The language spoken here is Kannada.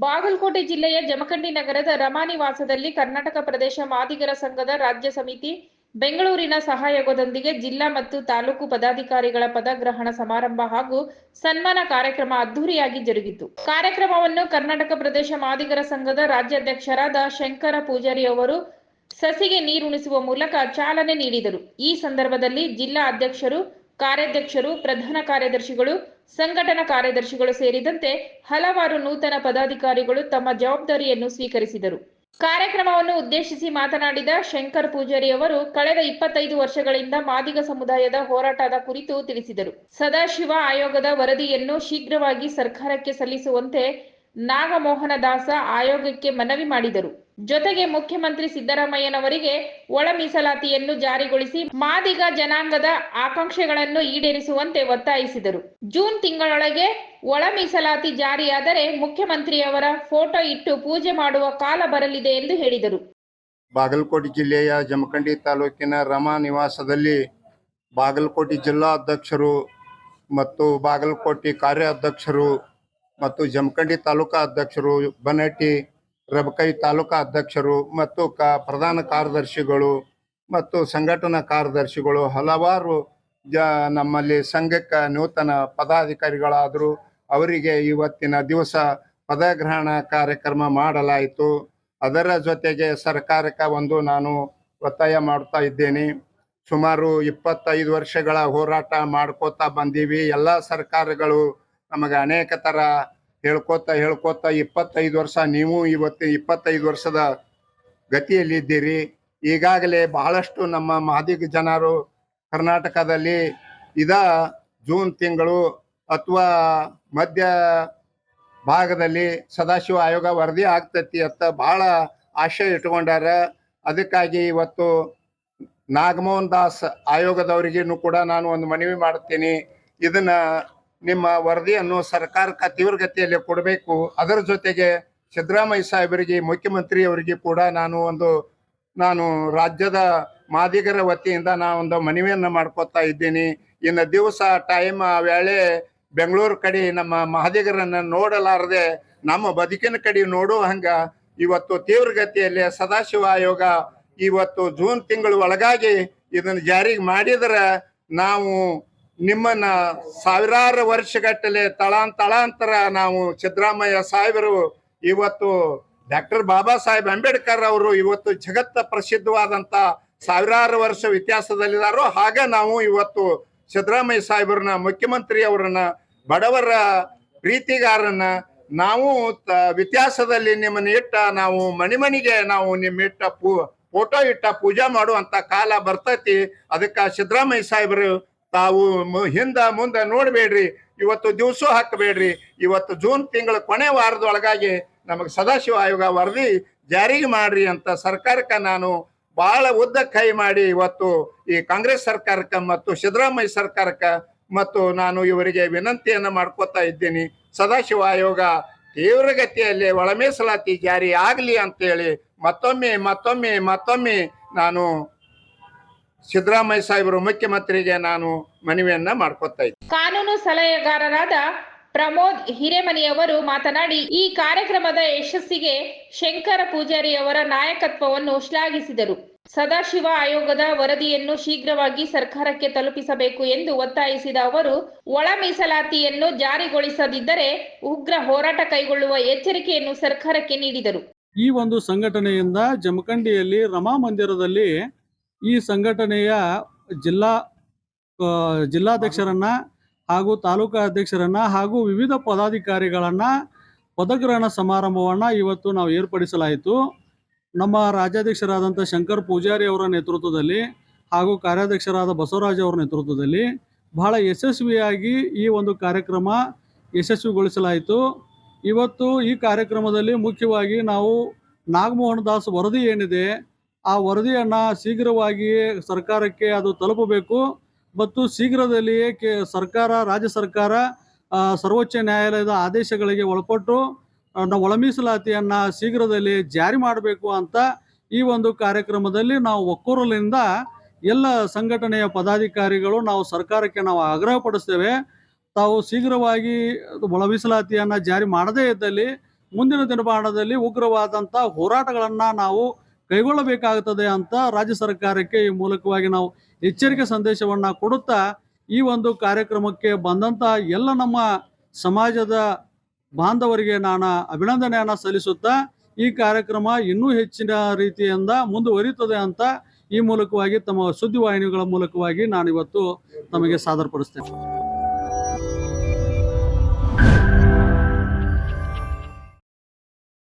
ಬಾಗಲಕೋಟೆ ಜಿಲ್ಲೆಯ ಜಮಖಂಡಿ ನಗರದ ರಮಾನಿವಾಸದಲ್ಲಿ ಕರ್ನಾಟಕ ಪ್ರದೇಶ ಮಾದಿಗರ ಸಂಘದ ರಾಜ್ಯ ಸಮಿತಿ ಬೆಂಗಳೂರಿನ ಸಹಯೋಗದೊಂದಿಗೆ ಜಿಲ್ಲಾ ಮತ್ತು ತಾಲೂಕು ಪದಾಧಿಕಾರಿಗಳ ಪದಗ್ರಹಣ ಸಮಾರಂಭ ಹಾಗೂ ಸನ್ಮಾನ ಕಾರ್ಯಕ್ರಮ ಅದ್ದೂರಿಯಾಗಿ ಜರುಗಿತು. ಕಾರ್ಯಕ್ರಮವನ್ನು ಕರ್ನಾಟಕ ಪ್ರದೇಶ ಮಾದಿಗರ ಸಂಘದ ರಾಜ್ಯಾಧ್ಯಕ್ಷರಾದ ಶಂಕರ ಪೂಜಾರಿ ಅವರು ಸಸಿಗೆ ನೀರುಣಿಸುವ ಮೂಲಕ ಚಾಲನೆ ನೀಡಿದರು. ಈ ಸಂದರ್ಭದಲ್ಲಿ ಜಿಲ್ಲಾ ಅಧ್ಯಕ್ಷರು, ಕಾರ್ಯಾಧ್ಯಕ್ಷರು, ಪ್ರಧಾನ ಕಾರ್ಯದರ್ಶಿಗಳು ಸಂಘಟನಾ ಕಾರ್ಯದರ್ಶಿಗಳು ಸೇರಿದಂತೆ ಹಲವಾರು ನೂತನ ಪದಾಧಿಕಾರಿಗಳು ತಮ್ಮ ಜವಾಬ್ದಾರಿಯನ್ನು ಸ್ವೀಕರಿಸಿದರು. ಕಾರ್ಯಕ್ರಮವನ್ನು ಉದ್ದೇಶಿಸಿ ಮಾತನಾಡಿದ ಶಂಕರ್ ಪೂಜಾರಿ ಅವರು, ಕಳೆದ ಇಪ್ಪತ್ತೈದು ವರ್ಷಗಳಿಂದ ಮಾದಿಗ ಸಮುದಾಯದ ಹೋರಾಟದ ಕುರಿತು ತಿಳಿಸಿದರು. ಸದಾಶಿವ ಆಯೋಗದ ವರದಿಯನ್ನು ಶೀಘ್ರವಾಗಿ ಸರ್ಕಾರಕ್ಕೆ ಸಲ್ಲಿಸುವಂತೆ ನಾಗಮೋಹನ ದಾಸ ಆಯೋಗಕ್ಕೆ ಮನವಿ ಮಾಡಿದರು. ಜೊತೆಗೆ ಮುಖ್ಯಮಂತ್ರಿ ಸಿದ್ದರಾಮಯ್ಯನವರಿಗೆ ಒಳ ಮೀಸಲಾತಿಯನ್ನು ಜಾರಿಗೊಳಿಸಿ ಮಾದಿಗ ಜನಾಂಗದ ಆಕಾಂಕ್ಷೆಗಳನ್ನು ಈಡೇರಿಸುವಂತೆ ಒತ್ತಾಯಿಸಿದರು. ಜೂನ್ ತಿಂಗಳೊಳಗೆ ಒಳ ಮೀಸಲಾತಿ ಜಾರಿಯಾದರೆ ಮುಖ್ಯಮಂತ್ರಿಯವರ ಫೋಟೋ ಇಟ್ಟು ಪೂಜೆ ಮಾಡುವ ಕಾಲ ಬರಲಿದೆ ಎಂದು ಹೇಳಿದರು. ಬಾಗಲಕೋಟೆ ಜಿಲ್ಲೆಯ ಜಮಖಂಡಿ ತಾಲೂಕಿನ ರಮಾ ನಿವಾಸದಲ್ಲಿ ಬಾಗಲಕೋಟೆ ಜಿಲ್ಲಾ ಅಧ್ಯಕ್ಷರು ಮತ್ತು ಬಾಗಲಕೋಟೆ ಕಾರ್ಯಾಧ್ಯಕ್ಷರು ಮತ್ತು ಜಮಖಂಡಿ ತಾಲೂಕಾ ಅಧ್ಯಕ್ಷರು ಬನಟ್ಟಿ ರಬಕೈ ತಾಲೂಕಾ ಅಧ್ಯಕ್ಷರು ಮತ್ತು ಕ ಪ್ರಧಾನ ಕಾರ್ಯದರ್ಶಿಗಳು ಮತ್ತು ಸಂಘಟನಾ ಕಾರ್ಯದರ್ಶಿಗಳು ಹಲವಾರು ಜ ನಮ್ಮಲ್ಲಿ ಸಂಘಕ್ಕೆ ನೂತನ ಪದಾಧಿಕಾರಿಗಳಾದರು ಅವರಿಗೆ ಇವತ್ತಿನ ದಿವಸ ಪದಗ್ರಹಣ ಕಾರ್ಯಕ್ರಮ ಮಾಡಲಾಯಿತು. ಅದರ ಜೊತೆಗೆ ಸರ್ಕಾರಕ್ಕೆ ಒಂದು ನಾನು ಒತ್ತಾಯ ಮಾಡ್ತಾ ಇದ್ದೇನೆ. ಸುಮಾರು ಇಪ್ಪತ್ತೈದು ವರ್ಷಗಳ ಹೋರಾಟ ಮಾಡ್ಕೋತಾ ಬಂದೀವಿ. ಎಲ್ಲ ಸರ್ಕಾರಗಳು ನಮಗೆ ಅನೇಕ ಥರ ಹೇಳ್ಕೋತಾ ಹೇಳ್ಕೋತಾ ಇಪ್ಪತ್ತೈದು ವರ್ಷ, ನೀವು ಇವತ್ತು ಇಪ್ಪತ್ತೈದು ವರ್ಷದ ಗತಿಯಲ್ಲಿದ್ದೀರಿ. ಈಗಾಗಲೇ ಬಹಳಷ್ಟು ನಮ್ಮ ಮಾದಿಗ ಜನರು ಕರ್ನಾಟಕದಲ್ಲಿ ಇದ ಜೂನ್ ತಿಂಗಳು ಅಥವಾ ಮಧ್ಯ ಭಾಗದಲ್ಲಿ ಸದಾಶಿವ ಆಯೋಗ ವರದಿ ಆಗ್ತೈತಿ ಅಂತ ಬಹಳ ಆಶಯ ಇಟ್ಕೊಂಡಾರ ಅದಕ್ಕಾಗಿ ಇವತ್ತು ನಾಗಮೋಹನ್ ದಾಸ್ ಆಯೋಗದವರಿಗೂ ಕೂಡ ನಾನು ಒಂದು ಮನವಿ ಮಾಡ್ತೀನಿ. ಇದನ್ನ ನಿಮ್ಮ ವರದಿಯನ್ನು ಸರ್ಕಾರಕ್ಕೆ ತೀವ್ರಗತಿಯಲ್ಲಿ ಕೊಡಬೇಕು. ಅದರ ಜೊತೆಗೆ ಸಿದ್ದರಾಮಯ್ಯ ಸಾಹೇಬರಿಗೆ, ಮುಖ್ಯಮಂತ್ರಿ ಅವರಿಗೆ ಕೂಡ ನಾನು ಒಂದು, ನಾನು ರಾಜ್ಯದ ಮಾದಿಗರ ವತಿಯಿಂದ ನಾನು ಒಂದು ಮನವಿಯನ್ನು ಮಾಡ್ಕೋತಾ ಇದ್ದೀನಿ. ಇನ್ನು ದಿವಸ ಟೈಮ್ ವೇಳೆ ಬೆಂಗಳೂರು ಕಡೆ ನಮ್ಮ ಮಹದಿಗರನ್ನ ನೋಡಲಾರದೆ ನಮ್ಮ ಬದುಕಿನ ಕಡೆ ನೋಡುವ ಹಂಗ ಇವತ್ತು ತೀವ್ರಗತಿಯಲ್ಲಿ ಸದಾಶಿವ ಆಯೋಗ ಇವತ್ತು ಜೂನ್ ತಿಂಗಳು ಒಳಗಾಗಿ ಇದನ್ನು ಜಾರಿಗೆ ಮಾಡಿದರೆ ನಾವು ನಿಮ್ಮನ್ನ ಸಾವಿರಾರು ವರ್ಷಗಟ್ಟಲೆ ತಳಾಂತಳಾಂತರ ನಾವು ಸಿದ್ದರಾಮಯ್ಯ ಸಾಹೇಬರು, ಇವತ್ತು ಡಾಕ್ಟರ್ ಬಾಬಾ ಸಾಹೇಬ್ ಅಂಬೇಡ್ಕರ್ ಅವರು ಇವತ್ತು ಜಗತ್ತ ಪ್ರಸಿದ್ಧವಾದಂತ ಸಾವಿರಾರು ವರ್ಷ ವ್ಯತ್ಯಾಸದಲ್ಲಿದ್ದಾರೋ ಹಾಗ ನಾವು ಇವತ್ತು ಸಿದ್ದರಾಮಯ್ಯ ಸಾಹೇಬರನ್ನ, ಮುಖ್ಯಮಂತ್ರಿ ಅವರನ್ನ, ಬಡವರ ಪ್ರೀತಿಗಾರನ್ನ ನಾವು ವ್ಯತ್ಯಾಸದಲ್ಲಿ ನಿಮ್ಮನ್ನ ಇಟ್ಟ ನಾವು ಮನೆ ನಾವು ನಿಮ್ಮ ಇಟ್ಟ ಪೂ, ಫೋಟೋ ಇಟ್ಟ ಪೂಜಾ ಮಾಡುವಂತ ಕಾಲ ಬರ್ತೈತಿ. ಅದಕ್ಕ ಸಿದ್ದರಾಮಯ್ಯ ಸಾಹೇಬರು ತಾವು ಹಿಂದ ಮುಂದೆ ನೋಡ್ಬೇಡ್ರಿ, ಇವತ್ತು ದಿವಸ ಹಾಕಬೇಡ್ರಿ ಇವತ್ತು ಜೂನ್ ತಿಂಗಳ ಕೊನೆ ವಾರದೊಳಗಾಗಿ ನಮಗೆ ಸದಾಶಿವ ಆಯೋಗ ವರದಿ ಜಾರಿಗೆ ಮಾಡ್ರಿ ಅಂತ ಸರ್ಕಾರಕ್ಕೆ ನಾನು ಬಹಳ ಉದ್ದ ಕೈ ಮಾಡಿ ಇವತ್ತು ಈ ಕಾಂಗ್ರೆಸ್ ಸರ್ಕಾರಕ್ಕೆ ಮತ್ತು ಸಿದ್ದರಾಮಯ್ಯ ಸರ್ಕಾರಕ್ಕೆ ಮತ್ತು ನಾನು ಇವರಿಗೆ ವಿನಂತಿಯನ್ನು ಮಾಡ್ಕೋತಾ ಇದ್ದೀನಿ. ಸದಾಶಿವ ಆಯೋಗ ತೀವ್ರಗತಿಯಲ್ಲಿ ಒಳ ಮೀಸಲಾತಿ ಜಾರಿ ಆಗಲಿ ಅಂತೇಳಿ ಮತ್ತೊಮ್ಮೆ ಮತ್ತೊಮ್ಮೆ ಮತ್ತೊಮ್ಮೆ ನಾನು ಸಿದ್ದರಾಮಯ್ಯ ಸಾಹೇಬರು ಮುಖ್ಯಮಂತ್ರಿಗೆ ನಾನು ಮನವಿಯನ್ನ ಮಾಡ್ಕೊತಾ ಇದ್ದೆ. ಕಾನೂನು ಸಲಹೆಗಾರರಾದ ಪ್ರಮೋದ್ ಹಿರೇಮನಿಯವರು ಮಾತನಾಡಿ ಈ ಕಾರ್ಯಕ್ರಮದ ಯಶಸ್ಸಿಗೆ ಶಂಕರ ಪೂಜಾರಿ ಅವರ ನಾಯಕತ್ವವನ್ನು ಶ್ಲಾಘಿಸಿದರು. ಸದಾಶಿವ ಆಯೋಗದ ವರದಿಯನ್ನು ಶೀಘ್ರವಾಗಿ ಸರ್ಕಾರಕ್ಕೆ ತಲುಪಿಸಬೇಕು ಎಂದು ಒತ್ತಾಯಿಸಿದ ಅವರು ಒಳ ಮೀಸಲಾತಿಯನ್ನು ಜಾರಿಗೊಳಿಸದಿದ್ದರೆ ಉಗ್ರ ಹೋರಾಟ ಕೈಗೊಳ್ಳುವ ಎಚ್ಚರಿಕೆಯನ್ನು ಸರ್ಕಾರಕ್ಕೆ ನೀಡಿದರು. ಈ ಒಂದು ಸಂಘಟನೆಯಿಂದ ಜಮಖಂಡಿಯಲ್ಲಿ ರಮಾ ಮಂದಿರದಲ್ಲಿ ಈ ಸಂಘಟನೆಯ ಜಿಲ್ಲಾ ಜಿಲ್ಲಾಧ್ಯಕ್ಷರನ್ನ ಹಾಗೂ ತಾಲೂಕಾ ಅಧ್ಯಕ್ಷರನ್ನ ಹಾಗೂ ವಿವಿಧ ಪದಾಧಿಕಾರಿಗಳನ್ನ ಪದಗ್ರಹಣ ಸಮಾರಂಭವನ್ನ ಇವತ್ತು ನಾವು ಏರ್ಪಡಿಸಲಾಯಿತು. ನಮ್ಮ ರಾಜ್ಯಾಧ್ಯಕ್ಷರಾದಂಥ ಶಂಕರ್ ಪೂಜಾರಿ ಅವರ ನೇತೃತ್ವದಲ್ಲಿ ಹಾಗೂ ಕಾರ್ಯಾಧ್ಯಕ್ಷರಾದ ಬಸವರಾಜ್ ಅವರ ನೇತೃತ್ವದಲ್ಲಿ ಬಹಳ ಯಶಸ್ವಿಯಾಗಿ ಈ ಒಂದು ಕಾರ್ಯಕ್ರಮ ಯಶಸ್ವಿಗೊಳಿಸಲಾಯಿತು. ಇವತ್ತು ಈ ಕಾರ್ಯಕ್ರಮದಲ್ಲಿ ಮುಖ್ಯವಾಗಿ ನಾವು ನಾಗಮೋಹನ್ ದಾಸ್ ವರದಿ ಏನಿದೆ ಆ ವರದಿಯನ್ನು ಶೀಘ್ರವಾಗಿ ಸರ್ಕಾರಕ್ಕೆ ಅದು ತಲುಪಬೇಕು. ಮತ್ತು ಶೀಘ್ರದಲ್ಲಿಯೇ ಕೆ ಸರ್ಕಾರ, ರಾಜ್ಯ ಸರ್ಕಾರ ಸರ್ವೋಚ್ಚ ನ್ಯಾಯಾಲಯದ ಆದೇಶಗಳಿಗೆ ಒಳಪಟ್ಟು ನಾವು ಒಳ ಮೀಸಲಾತಿಯನ್ನು ಶೀಘ್ರದಲ್ಲಿ ಜಾರಿ ಮಾಡಬೇಕು ಅಂತ ಈ ಒಂದು ಕಾರ್ಯಕ್ರಮದಲ್ಲಿ ನಾವು ಒಕ್ಕೂರಲಿಂದ ಎಲ್ಲ ಸಂಘಟನೆಯ ಪದಾಧಿಕಾರಿಗಳು ನಾವು ಸರ್ಕಾರಕ್ಕೆ ನಾವು ಆಗ್ರಹಪಡಿಸ್ತೇವೆ ತಾವು ಶೀಘ್ರವಾಗಿ ಒಳ ಮೀಸಲಾತಿಯನ್ನು ಜಾರಿ ಮಾಡದೇ ಇದ್ದಲ್ಲಿ, ಮುಂದಿನ ದಿನಮಾನದಲ್ಲಿ ಉಗ್ರವಾದಂಥ ಹೋರಾಟಗಳನ್ನು ನಾವು ಕೈಗೊಳ್ಳಬೇಕಾಗುತ್ತದೆ ಅಂತ ರಾಜ್ಯ ಸರ್ಕಾರಕ್ಕೆ ಈ ಮೂಲಕವಾಗಿ ನಾವು ಎಚ್ಚರಿಕೆ ಸಂದೇಶವನ್ನು ಕೊಡುತ್ತಾ ಈ ಒಂದು ಕಾರ್ಯಕ್ರಮಕ್ಕೆ ಬಂದಂತಹ ಎಲ್ಲ ನಮ್ಮ ಸಮಾಜದ ಬಾಂಧವರಿಗೆ ನಾನು ಅಭಿನಂದನೆಯನ್ನು ಸಲ್ಲಿಸುತ್ತಾ ಈ ಕಾರ್ಯಕ್ರಮ ಇನ್ನೂ ಹೆಚ್ಚಿನ ರೀತಿಯಿಂದ ಮುಂದುವರಿಯುತ್ತದೆ ಅಂತ ಈ ಮೂಲಕವಾಗಿ ತಮ್ಮ ಸುದ್ದಿವಾಹಿನಿಗಳ ಮೂಲಕವಾಗಿ ನಾನಿವತ್ತು ತಮಗೆ ಸಾದರಪಡಿಸ್ತೇನೆ.